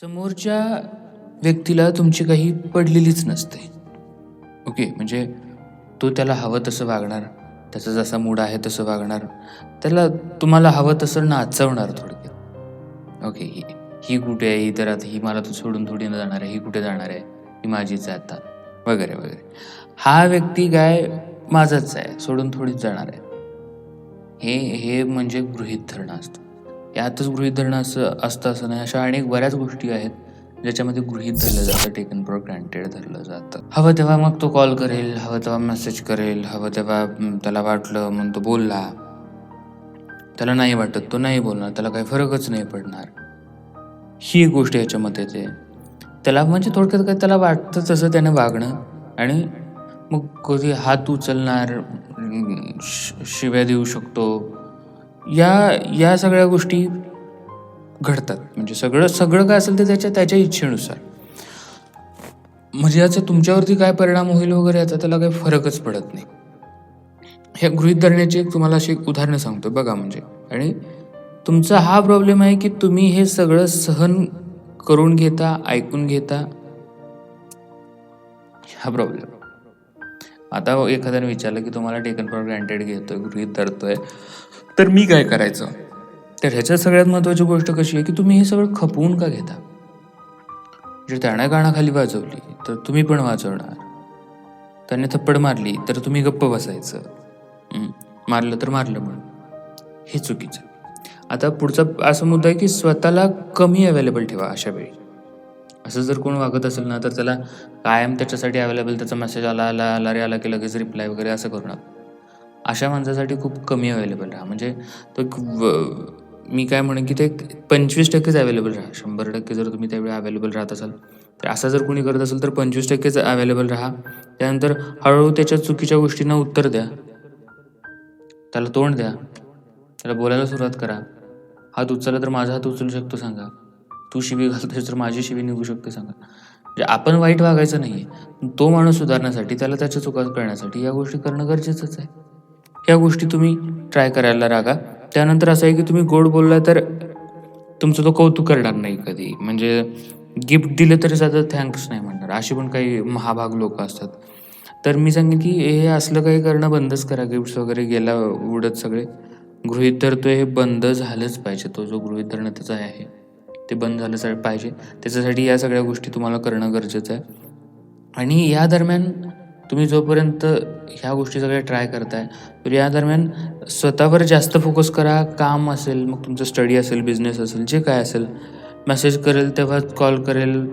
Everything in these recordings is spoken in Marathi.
समोरच्या व्यक्तीला तुमची काही पडलेलीच नसते. ओके म्हणजे तो त्याला हवं तसं वागणार त्याचा जसा मूड आहे तसं वागणार त्याला तुम्हाला हवं तसं नाचवणार थोडक्यात. ओके ही ही कुठे आहे? ही तर आता ही मला तू सोडून थोडी न जाणार आहे ही कुठे जाणार आहे? ही माझीच आहे आता. वगैरे वगैरे. हा व्यक्ती काय? माझाच आहे सोडून थोडीच जाणार आहे. हे हे म्हणजे गृहित धरणं असतं. यातच गृहित धरणं असं असतं असं नाही. अशा अनेक बऱ्याच गोष्टी आहेत ज्याच्यामध्ये गृहित धरलं जातं टेकन फॉर ग्रँटेड धरलं जातं. हवं तेव्हा मग तो कॉल करेल हवं तेव्हा मेसेज करेल हवं तेव्हा त्याला वाटलं म्हणून तो बोलला. त्याला नाही वाटत तो नाही बोलणार त्याला काही फरकच नाही पडणार. ही एक गोष्ट याच्यामध्ये येते त्याला म्हणजे थोडक्यात काय त्याला वाटतं तसं त्याने वागणं. आणि मग कधी हात उचलणार शिव्या देऊ शकतो. या या सगळ्या गोष्टी घडतात. म्हणजे सगळं सगळं काय असेल ते त्याच्या त्याच्या इच्छेनुसार. म्हणजे याचा तुमच्यावरती काय परिणाम होईल वगैरे याचा त्याला काही फरकच पडत नाही. हे गृहित धरण्याची एक तुम्हाला अशी एक उदाहरणं सांगतो बघा म्हणजे. आणि तुमचा हा प्रॉब्लेम आहे की तुम्ही हे सगळं सहन करून घेता ऐकून घेता. हा प्रॉब्लेम आता एखाद्याने विचारलं की तुम्हाला टेकन फॉर ग्रँटेड घेतोय गृहित धरतोय तर मी काय करायचं? तर ह्याच्यात सगळ्यात महत्त्वाची गोष्ट कशी आहे की तुम्ही हे सगळं खपवून का घेता? म्हणजे जर त्याने गाणाखाली वाजवली तर तुम्ही पण वाजवणार. त्याने थप्पड मारली तर तुम्ही गप्प बसायचं. मारलं तर मारलं म्हणून. हे चुकीचं. आता पुढचा असा मुद्दा आहे की स्वतःला कमी अवेलेबल ठेवा अशा वेळी. असं जर कोण वागत असेल ना तर त्याला कायम त्याच्यासाठी अवेलेबल त्याचा मेसेज आला आला आला रे आला की लगेच रिप्लाय वगैरे असं करू नका. अशा माणसासाठी खूप कमी अवेलेबल राहा. म्हणजे तो एक व- मी काय म्हणेन की ते एक पंचवीस टक्केच अवेलेबल राहा. शंभर टक्के जर तुम्ही त्यावेळी अवेलेबल राहत असाल तर असं जर कोणी करत असेल तर पंचवीस टक्केच अवेलेबल राहा. त्यानंतर हळूहळू त्याच्या चुकीच्या गोष्टींना उत्तर द्या. त्याला तोंड द्या. त्याला बोलायला सुरुवात करा. हात उचलला तर माझा हात उचलू शकतो सांगा. तू शिवी घालतोस तर माझी शिवी निघू शकते सांगा. म्हणजे आपण वाईट वागायचं नाही तो माणूस सुधारण्यासाठी त्याला त्याच्या चुका कळण्यासाठी या गोष्टी करणं गरजेचंच आहे. या गोष्टी तुम्ही ट्राय करायला रागा. त्यानंतर असं आहे की तुम्ही गोड बोलला तर तुमचं तो कौतुक करणार नाही कधी. म्हणजे गिफ्ट दिलं तरी साधं थँक्स नाही म्हणणार. असे पण काही महाभाग लोक असतात. तर मी सांगेन की हे असलं काही करणं बंदच करा. गिफ्ट्स वगैरे गेला उडत सगळे. गृहित धरतो हे बंद झालंच पाहिजे. तो जो गृहित धरणं त्याचा आहे. ते बंद झालं सा- पाहिजे. त्याच्यासाठी या सगळ्या गोष्टी तुम्हाला करणं गरजेचं आहे. आणि या दरम्यान तुम्ही जोपर्यंत ह्या गोष्टी सगळ्या ट्राय करताय तर या दरम्यान स्वतःवर जास्त फोकस करा. काम असेल मग तुमचं स्टडी असेल बिझनेस असेल जे काय असेल मेसेज करेल तेव्हा कॉल करेल.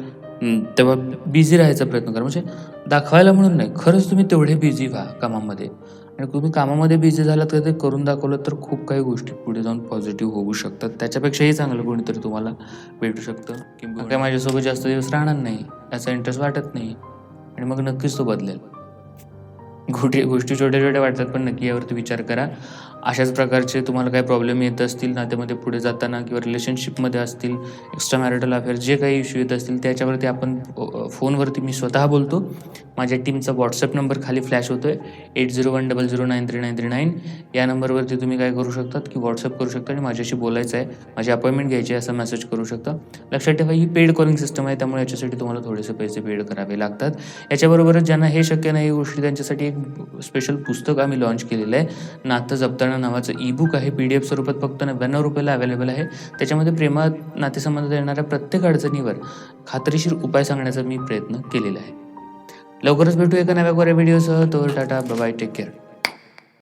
तेव्हा बिझी राहायचा प्रयत्न करा. म्हणजे दाखवायला म्हणून नाही खरंच तुम्ही तेवढे बिझी व्हा कामामध्ये. आणि तुम्ही कामामध्ये बिझी झालात तर ते करून दाखवलं तर खूप काही गोष्टी पुढे जाऊन पॉझिटिव्ह होऊ शकतात. त्याच्यापेक्षाही चांगलं कोणीतरी तुम्हाला भेटू शकतं. किंवा काय माझ्यासोबत जास्त दिवस राहणार नाही याचा इंटरेस्ट वाटत नाही. आणि मग नक्कीच तो बदलेल. गोटे गोष्टी छोट्या छोट्या वाटतात पण नक्की यावरती विचार करा. अशाच प्रकारचे तुम्हाला काही प्रॉब्लेम येत असतील नात्यामध्ये पुढे जाताना किंवा रिलेशनशिपमध्ये असतील एक्स्ट्रा मॅरिटल अफेअर जे काही इश्यू येत असतील त्याच्यावरती आपण फोनवरती मी स्वतः बोलतो. माझ्या टीमचा व्हॉट्सअप नंबर खाली फ्लॅश होतो आहे eight zero one double zero nine three nine three nine या नंबरवरती तुम्ही काय करू शकतात की व्हॉट्सअप करू शकता आणि माझ्याशी बोलायचं आहे माझी अपॉइंटमेंट घ्यायची आहे असं मेसेज करू शकता. लक्षात ठेवा ही पेड कॉलिंग सिस्टम आहे त्यामुळे याच्यासाठी तुम्हाला थोडेसे पैसे पेड करावे लागतात. याच्याबरोबरच ज्यांना हे शक्य नाही गोष्टी त्यांच्यासाठी एक स्पेशल पुस्तक आम्ही लॉन्च केलेलं आहे. नातं जपताना नावाचं ई बुक आहे. पी डी एफ स्वरूपात फक्त नव्याण्णव रुपयाला अवेलेबल आहे. त्याच्यामध्ये प्रेमात नातेसंबंधात येणाऱ्या प्रत्येक अडचणीवर खात्रीशीर उपाय सांगण्याचा मी प्रयत्न केलेला आहे. लवकरच भेटू एका नव्या कोऱ्या व्हिडिओसह तो टाटा बाय टेक केअर